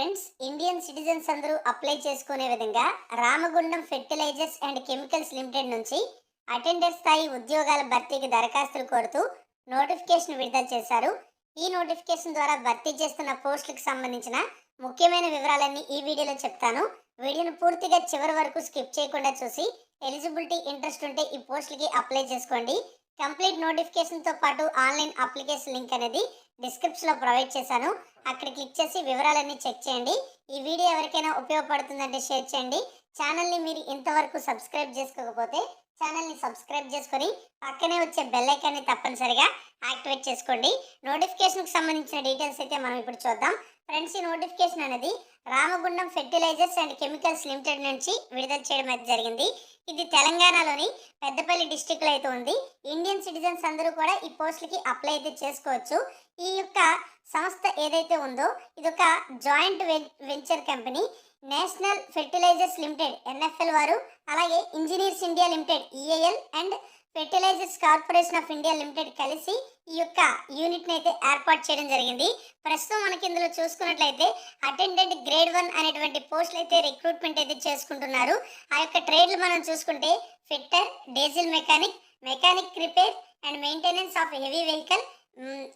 Friends Indian citizens అందరూ apply చేసుకునే విధంగా Ramagundam fertilizers and chemicals limited నుంచి అటెండర్ స్థాయి ఉద్యోగాల భర్తీకి దరఖాస్తులు కోరుతూ నోటిఫికేషన్ విడుదల చేశారు. ఈ నోటిఫికేషన్ ద్వారా భర్తీ చేస్తున్న పోస్టులకు సంబంధించిన ముఖ్యమైన వివరాలన్నీ ఈ వీడియోలో చెప్తాను. వీడియోను పూర్తిగా చివరి వరకు స్కిప్ చేయకుండా చూసి ఎలిజిబిలిటీ ఇంట్రెస్ట్ ఉంటే ఈ పోస్టులకి అప్లై చేసుకోండి. కంప్లీట్ నోటిఫికేషన్తో పాటు ఆన్లైన్ అప్లికేషన్ లింక్ అనేది డిస్క్రిప్షన్లో ప్రొవైడ్ చేశాను. అక్కడ క్లిక్ చేసి వివరాలన్నీ చెక్ చేయండి. ఈ వీడియో ఎవరికైనా ఉపయోగపడుతుందంటే షేర్ చేయండి. ఛానల్ని మీరు ఇంతవరకు సబ్స్క్రైబ్ చేసుకోకపోతే ఛానల్ని సబ్స్క్రైబ్ చేసుకొని పక్కనే వచ్చే బెల్ ఐకాన్ని తప్పనిసరిగా యాక్టివేట్ చేసుకోండి. నోటిఫికేషన్కి సంబంధించిన డీటెయిల్స్ అయితే మనం ఇప్పుడు చూద్దాం. ఫ్రెండ్స్ ఈ నోటిఫికేషన్ అనేది Ramagundam fertilizers and chemicals limited నుంచి విడుదల చేయడం అయితే జరిగింది. ఇది తెలంగాణలోని పెద్దపల్లి డిస్టిక్లో అయితే ఉంది. ఇండియన్ సిటిజన్స్ అందరూ కూడా ఈ పోస్టులకి అప్లై అయితే చేసుకోవచ్చు. ఈ యొక్క సంస్థ ఏదైతే ఉందో ఇది ఒక joint venture company. National fertilizers limited NFL వారు అలాగే engineers India limited EIL and fertilizers corporation of India limited కలిసి ఈ యొక్క యూనిట్ని అయితే ఏర్పాటు చేయడం జరిగింది. ప్రస్తుతం మనకి ఇందులో చూసుకున్నట్లయితే అటెండెంట్ గ్రేడ్ వన్ అనేటువంటి పోస్టులు అయితే రిక్రూట్మెంట్ అయితే చేసుకుంటున్నారు. ఆ యొక్క ట్రేడ్లు మనం చూసుకుంటే fitter diesel mechanic mechanic repair and maintenance of heavy vehicle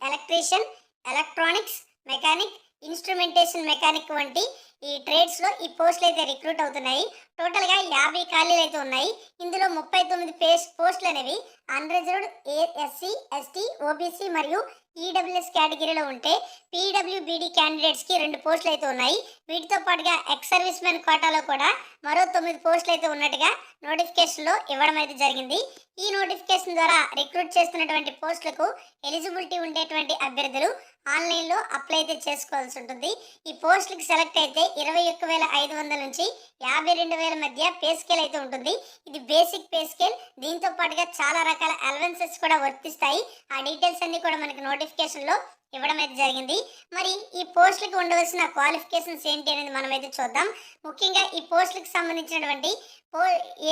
electrician electronics mechanic instrumentation mechanic వంటి ఈ ట్రేడ్స్లో ఈ పోస్టులు అయితే రిక్రూట్ అవుతున్నాయి. టోటల్గా యాభై ఖాళీలు అయితే ఉన్నాయి. ఇందులో ముప్పై తొమ్మిది పేస్ పోస్టులు అనేవి అన్రిజర్వ్డ్ ఏ ఎస్సీ ఎస్టీ ఓబీసీ మరియు ఈడబ్ల్యూఎస్ కేటగిరీలో ఉంటే పీడబ్ల్యూబీడీ క్యాండిడేట్స్కి రెండు పోస్టులు అయితే ఉన్నాయి. వీటితో పాటుగా ఎక్స్ సర్వీస్ మెన్ కోటాలో కూడా మరో తొమ్మిది పోస్టులు అయితే ఉన్నట్టుగా నోటిఫికేషన్లో ఇవ్వడం అయితే జరిగింది. ఈ నోటిఫికేషన్ ద్వారా రిక్రూట్ చేస్తున్నటువంటి పోస్టులకు ఎలిజిబిలిటీ ఉండేటువంటి అభ్యర్థులు ఆన్లైన్లో అప్లై అయితే చేసుకోవాల్సి ఉంటుంది. ఈ పోస్టులకు సెలెక్ట్ అయితే ఇరవై ఒక్క వేల ఐదు వందల నుంచి యాభై రెండు వేల మధ్య పే స్కేల్ అయితే ఉంటుంది. ఇది బేసిక్ పే స్కేల్. దీంతో పాటుగా చాలా రకాల అలవెన్సెస్ కూడా వర్తిస్తాయి. ఆ డీటెయిల్స్ అన్ని కూడా మనకి నోటిఫికేషన్లో ఇవ్వడం అయితే జరిగింది. మరి ఈ పోస్టులకు ఉండవలసిన క్వాలిఫికేషన్స్ ఏంటి అనేది మనం అయితే చూద్దాం. ముఖ్యంగా ఈ పోస్టులకు సంబంధించినటువంటి పో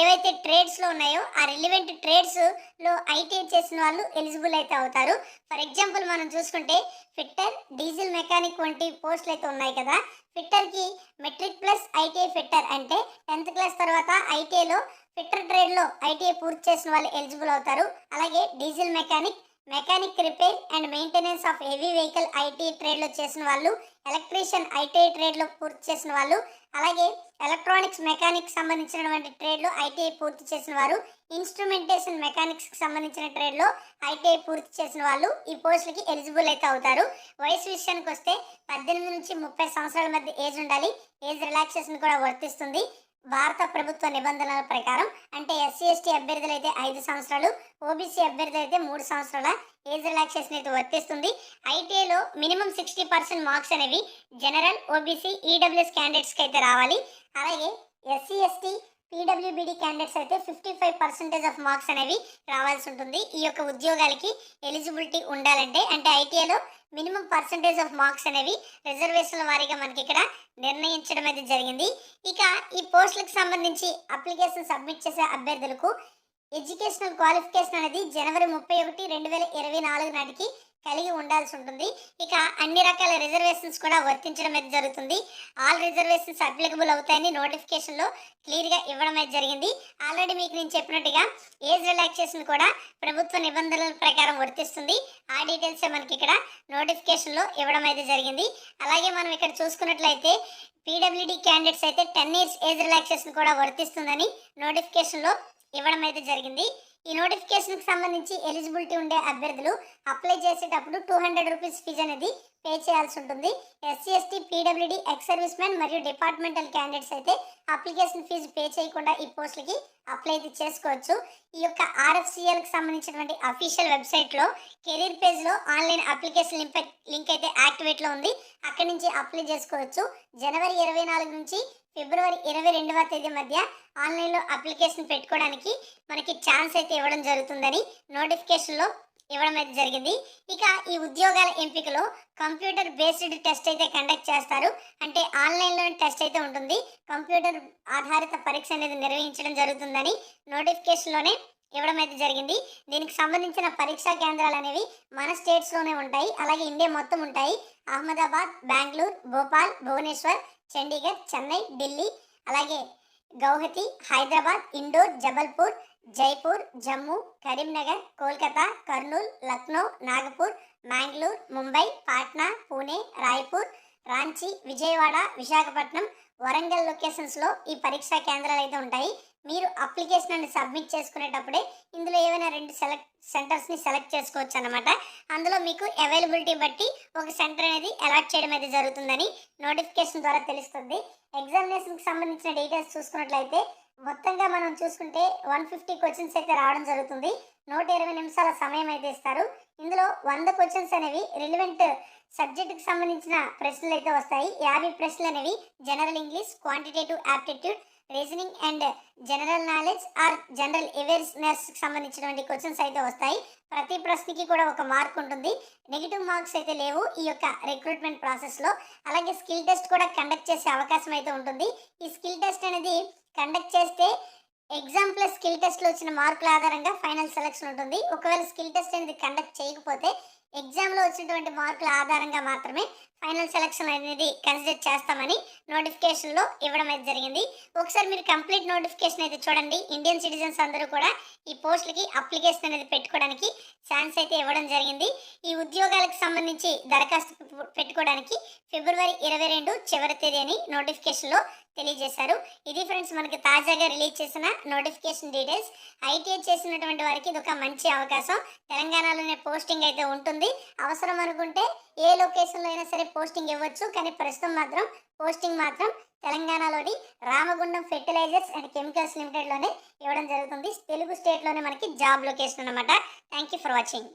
ఏవైతే ట్రేడ్స్లో ఉన్నాయో ఆ రిలివెంట్ ట్రేడ్స్లో ఐటీఐ చేసిన వాళ్ళు ఎలిజిబుల్ అయితే అవుతారు. ఫర్ ఎగ్జాంపుల్ మనం చూసుకుంటే ఫిట్టర్ డీజిల్ మెకానిక్ వంటి పోస్టులు అయితే ఉన్నాయి కదా. ఫిట్టర్కి మెట్రిక్ ప్లస్ ఐటీఐ ఫిట్టర్ అంటే టెన్త్ క్లాస్ తర్వాత ఐటీఐలో ఫిట్టర్ ట్రేడ్లో ఐటీఐ పూర్తి చేసిన వాళ్ళు ఎలిజిబుల్ అవుతారు. అలాగే diesel mechanic mechanic repair and maintenance of heavy vehicle IT ట్రేడ్లో చేసిన వాళ్ళు ఎలక్ట్రీషియన్ ఐటీఐ ట్రేడ్లో పూర్తి చేసిన వాళ్ళు అలాగే ఎలక్ట్రానిక్స్ మెకానిక్ సంబంధించినటువంటి ట్రేడ్లో ఐటీఐ పూర్తి చేసిన వారు ఇన్స్ట్రుమెంటేషన్ మెకానిక్స్కి సంబంధించిన ట్రేడ్లో ఐటీఐ పూర్తి చేసిన వాళ్ళు ఈ పోస్టులకి ఎలిజిబుల్ అయితే అవుతారు. వయసు విషయానికి వస్తే పద్దెనిమిది నుంచి ముప్పై సంవత్సరాల మధ్య ఏజ్ ఉండాలి. ఏజ్ రిలాక్సేషన్ కూడా వర్తిస్తుంది. భారత ప్రభుత్వ నిబంధనల ప్రకారం అంటే ఎస్సీ ఎస్టీ అభ్యర్థులు అయితే ఐదు సంవత్సరాలు ఓబీసీ అభ్యర్థులు అయితే మూడు సంవత్సరాల ఏజ్ రిలాక్సేషన్ అయితే వర్తిస్తుంది. ఐటీఐలో మినిమం సిక్స్టీ పర్సెంట్ మార్క్స్ అనేవి జనరల్ ఓబీసీ ఈడబ్ల్యూఎస్ క్యాండిడేట్స్కి అయితే రావాలి. అలాగే ఎస్సీ ఎస్టీ పీడబ్ల్యూబీడీ క్యాండిడేట్స్ అయితే fifty five percentage of marks అనేవి రావాల్సి ఉంటుంది. ఈ యొక్క ఉద్యోగాలకి ఎలిజిబిలిటీ ఉండాలంటే అంటే ఐటీఐలో మినిమం పర్సంటేజ్ ఆఫ్ మార్క్స్ అనేవి రిజర్వేషన్ల వారీగా మనకి ఇక్కడ నిర్ణయించడం అయితే జరిగింది. ఇక ఈ పోస్టులకు సంబంధించి అప్లికేషన్ సబ్మిట్ చేసే అభ్యర్థులకు ఎడ్యుకేషనల్ క్వాలిఫికేషన్ అనేది జనవరి ముప్పై ఒకటి రెండు వేల ఇరవై నాలుగు నాటికి కలిగి ఉండాల్సి ఉంటుంది. ఇక అన్ని రకాల రిజర్వేషన్స్ కూడా వర్తించడం అయితే జరుగుతుంది. ఆల్ రిజర్వేషన్స్ అప్లికబుల్ అవుతాయని నోటిఫికేషన్లో క్లియర్గా ఇవ్వడం అయితే జరిగింది. ఆల్రెడీ మీకు నేను చెప్పినట్టుగా ఏజ్ రిలాక్సేషన్ కూడా ప్రభుత్వ నిబంధనల ప్రకారం వర్తిస్తుంది. ఆ డీటెయిల్సే మనకి ఇక్కడ నోటిఫికేషన్లో ఇవ్వడం అయితే జరిగింది. అలాగే మనం ఇక్కడ చూసుకున్నట్లయితే పీడబ్ల్యూడీ క్యాండిడేట్స్ అయితే టెన్ ఇయర్స్ ఏజ్ రిలాక్సేషన్ కూడా వర్తిస్తుందని నోటిఫికేషన్లో ఇవ్వడం అయితే జరిగింది. ఈ నోటిఫికేషన్కి సంబంధించి ఎలిజిబిలిటీ ఉండే అభ్యర్థులు అప్లై చేసేటప్పుడు టూ హండ్రెడ్ రూపీస్ ఫీజు అనేది పే చేయాల్సి ఉంటుంది. ఎస్సీ ఎస్టీ పీడబ్ల్యూడీ ఎక్స్ సర్వీస్ మ్యాన్ మరియు డిపార్ట్మెంటల్ క్యాండిడేట్స్ అయితే అప్లికేషన్ ఫీజు పే చేయకుండా ఈ పోస్టులకి అప్లై అయితే చేసుకోవచ్చు. ఈ యొక్క ఆర్ఎఫ్సిఎల్కి సంబంధించినటువంటి అఫీషియల్ వెబ్సైట్లో కెరీర్ పేజ్లో ఆన్లైన్ అప్లికేషన్ లింక్ లింక్ అయితే యాక్టివేట్లో ఉంది. అక్కడి నుంచి అప్లై చేసుకోవచ్చు. జనవరి ఇరవై నాలుగు నుంచి ఫిబ్రవరి ఇరవై రెండవ తేదీ మధ్య ఆన్లైన్లో అప్లికేషన్ పెట్టుకోవడానికి మనకి ఛాన్స్ అయితే ఇవ్వడం జరుగుతుందని నోటిఫికేషన్లో ఇవ్వడం అయితే జరిగింది. ఇక ఈ ఉద్యోగాల ఎంపికలో కంప్యూటర్ బేస్డ్ టెస్ట్ అయితే కండక్ట్ చేస్తారు. అంటే ఆన్లైన్లో టెస్ట్ అయితే ఉంటుంది. కంప్యూటర్ ఆధారిత పరీక్ష అనేది నిర్వహించడం జరుగుతుందని నోటిఫికేషన్లోనే ఇవ్వడం అయితే జరిగింది. దీనికి సంబంధించిన పరీక్షా కేంద్రాలు అనేవి మన స్టేట్స్లోనే ఉంటాయి. అలాగే ఇండియా మొత్తం ఉంటాయి. అహ్మదాబాద్ బెంగళూరు భోపాల్ భువనేశ్వర్ చండీగఢ్ చెన్నై ఢిల్లీ అలాగే గౌహతి హైదరాబాద్ ఇండోర్ జబల్పూర్ జైపూర్ జమ్మూ కరీంనగర్ కోల్కతా కర్నూలు లక్నో నాగపూర్ మ్యాంగ్లూర్ ముంబై పాట్నా పూణే రాయ్పూర్ రాంచీ విజయవాడ విశాఖపట్నం. వరంగల్ లొకేషన్స్లో ఈ పరీక్షా కేంద్రాలు అయితే ఉంటాయి. మీరు అప్లికేషన్ అని సబ్మిట్ చేసుకునేటప్పుడే ఇందులో ఏవైనా రెండు సెలెక్ట్ సెంటర్స్ని సెలెక్ట్ చేసుకోవచ్చు అనమాట అందులో మీకు అవైలబిలిటీ బట్టి ఒక సెంటర్ అనేది అలాట్ చేయడం అయితే జరుగుతుందని నోటిఫికేషన్ ద్వారా తెలుస్తుంది. ఎగ్జామినేషన్కి సంబంధించిన డీటెయిల్స్ చూసుకున్నట్లయితే మొత్తంగా మనం చూసుకుంటే వన్ ఫిఫ్టీ క్వశ్చన్స్ అయితే రావడం జరుగుతుంది. నూట ఇరవై నిమిషాల సమయం అయితే ఇస్తారు. ఇందులో వంద క్వశ్చన్స్ అనేవి రిలివెంట్ సబ్జెక్టుకి సంబంధించిన ప్రశ్నలు అయితే వస్తాయి. యాభై ప్రశ్నలు అనేవి general English quantitative aptitude reasoning and general knowledge or general అవేర్నెస్కి సంబంధించినటువంటి క్వశ్చన్స్ అయితే వస్తాయి. ప్రతి ప్రశ్నకి కూడా ఒక మార్క్ ఉంటుంది. నెగిటివ్ మార్క్స్ అయితే లేవు ఈ యొక్క రిక్రూట్మెంట్ ప్రాసెస్లో అలాగే స్కిల్ టెస్ట్ కూడా కండక్ట్ చేసే అవకాశం అయితే ఉంటుంది. ఈ స్కిల్ టెస్ట్ అనేది కండక్ట్ చేస్తే ఎగ్జామ్ ప్లస్ స్కిల్ టెస్ట్లో వచ్చిన మార్కుల ఆధారంగా ఫైనల్ సెలక్షన్ ఉంటుంది. ఒకవేళ స్కిల్ టెస్ట్ అనేది కండక్ట్ చేయకపోతే ఎగ్జామ్లో వచ్చినటువంటి మార్కుల ఆధారంగా మాత్రమే ఫైనల్ సెలక్షన్ అనేది కన్సిడర్ చేస్తామని నోటిఫికేషన్లో ఇవ్వడం అయితే జరిగింది. ఒకసారి మీరు కంప్లీట్ నోటిఫికేషన్ అయితే చూడండి. ఇండియన్ సిటిజన్స్ అందరూ కూడా ఈ పోస్టులకి అప్లికేషన్ అనేది పెట్టుకోవడానికి ఛాన్స్ అయితే ఇవ్వడం జరిగింది. ఈ ఉద్యోగాలకు సంబంధించి దరఖాస్తు పె- పెట్టుకోవడానికి ఫిబ్రవరి ఇరవై రెండు చివరి తేదీ అని నోటిఫికేషన్లో తెలియజేశారు. ఇది ఫ్రెండ్స్ మనకి తాజాగా రిలీజ్ చేసిన నోటిఫికేషన్ డీటెయిల్స్. ఐటీఐ చేసినటువంటి వారికి ఇది ఒక మంచి అవకాశం. తెలంగాణలోనే పోస్టింగ్ అయితే ఉంటుంది. అవసరం అనుకుంటే ఏ లొకేషన్లో అయినా సరే పోస్టింగ్ ఇవ్వచ్చు. కానీ ప్రస్తుతం మాత్రం పోస్టింగ్ మాత్రం తెలంగాణలోని రామగుండం ఫెర్టిలైజర్స్ అండ్ కెమికల్స్ లిమిటెడ్లోనే ఇవ్వడం జరుగుతుంది. తెలుగు స్టేట్లోనే మనకి జాబ్ లొకేషన్ అనమాట థ్యాంక్ యూ ఫర్ వాచింగ్.